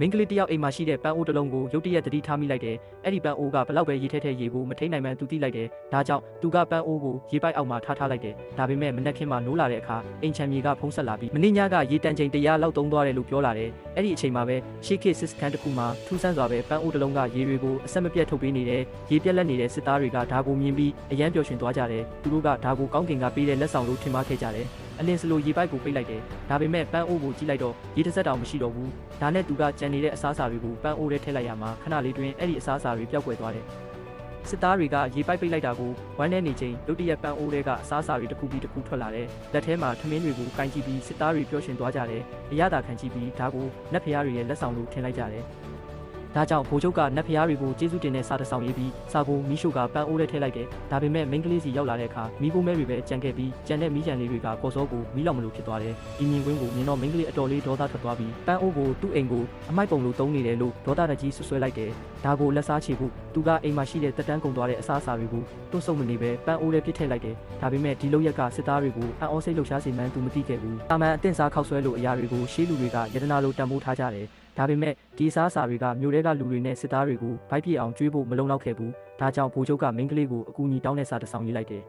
မိန်းကလေးတစ်ယောက်အိမ်မှာရှိတဲ့ပန်းအိုးတစ်လုံးကိုရုတ်တရက်သတိထားမိလိုက်တယ်အဲ့ဒီပန်းအိုးကဘလောက်ပဲရေထဲထဲရေကိုမထိန်နိုင်မှန်းသူသိလိုက်တယ်ဒါကြောင့်သူကပန်းအိုးကိုရေပိုက်အောက်မှာထားထားလိုက်တယ်ဒါပေမဲ့မနက်ခင်းမှာနိုးလာတဲ့အခါအိမ်ချမ်းမြေကဖုံးဆက်လာပြီးမင်းညကရေတန်ချိန်100လောက်သုံးသွားတယ်လို့ပြောလာတယ်အဲ့ဒီအချိန်မှာပဲရှေးခေတ်စစ်စခန်းတစ်ခုမှာထူးဆန်းစွာပဲပန်းအိုးတစ်လုံးကရေတွေကိုအဆက်မပြတ်ထုတ်ပေးနေတယ်ရေပြက်လက်နေတဲ့စစ်သားတွေကဒါကိုမြင်ပြီးအယမ်းပျော်ရွှင်သွားကြတယ်သူတို့ကဒါကိုကောင်းကင်ကပေးတဲ့လက်ဆောင်လို့ထင်မှားခဲ့ကြတယ် အလင်းစလိုရေပိုက်ကိုပိတ်လိုက်တယ်ဒါပေမဲ့ပန်းအိုးကိုကြည့်လိုက်တော့ရေတစ်စက်တောင်မရှိတော့ဘူးဒါနဲ့သူကကြံနေတဲ့အစားအစာတွေကိုပန်းအိုးထဲထည့်လိုက်ရမှာခဏလေးတွင်အဲ့ဒီအစားအစာတွေပျောက်ကွယ်သွားတယ်စစ်သားတွေကရေပိုက်ပိတ်လိုက်တာကိုဝမ်းထဲနေချိန်ဒုတိယပန်းအိုးတွေကအစားအစာတွေတစ်ခုပြီးတစ်ခုထွက်လာတယ်လက်ထဲမှာထမင်းတွေကိုကင်ကြည့်ပြီးစစ်သားတွေပျော်ရွှင်သွားကြတယ်အရသာခံကြည့်ပြီးဒါကိုနတ်ဖျားတွေရဲ့လက်ဆောင်လို့ထင်လိုက်ကြတယ် ဒါကြောင့်ဘိုးချုပ်ကနတ်ဖျားတွေကိုကျေးဇူးတင်တဲ့စာတစ်စောင်ရေးပြီးစာကိုမီးရှို့ကပန်းအိုးထဲထည့်လိုက်တယ်ဒါပေမဲ့မိန်းကလေးစီရောက်လာတဲ့အခါမီးပုံးမဲတွေပဲကြံခဲ့ပြီးကြံတဲ့မီးကြံလေးတွေကကော်စောကိုမီးလောင်မလို့ဖြစ်သွားတယ်ဒီမြင်ကွင်းကိုမြင်တော့မိန်းကလေးအတော်လေးဒေါသထွက်သွားပြီးပန်းအိုးကိုသူ့အိမ်ကိုအမိုက်ပုံလိုတုံးနေတယ်လို့ဒေါသတကြီးဆွဆွဲလိုက်တယ်ဒါကိုလက်စားချေဖို့သူကအိမ်မှာရှိတဲ့တက်တန်းကုန်သွားတဲ့အစားအစာတွေကိုတွတ်ဆုပ်မနေပဲပန်းအိုးထဲပစ်ထည့်လိုက်တယ်ဒါပေမဲ့ဒီလောက်ရက်ကစစ်သားတွေကိုအံ့ဩစိတ်လှုပ်ရှားစေမှန်းသူမသိခဲ့ဘူးတာမန်အတင်စားခောက်ဆွဲလို့အရာတွေကိုရှေးလူတွေကယတနာလိုတံမိုးထားကြတယ် ဒါပေမဲ့ဒီစားစာတွေကမြို့ထဲကလူတွေနဲ့စစ်သားတွေကိုဗိုက်ပြစ်အောင်ကျွေးဖို့မလုံလောက်ခဲ့ဘူးဒါကြောင့်ဘိုးချုပ်ကမိန်းကလေးကိုအကူအညီတောင်းတဲ့စာတစ်စောင်ရေးလိုက်တယ်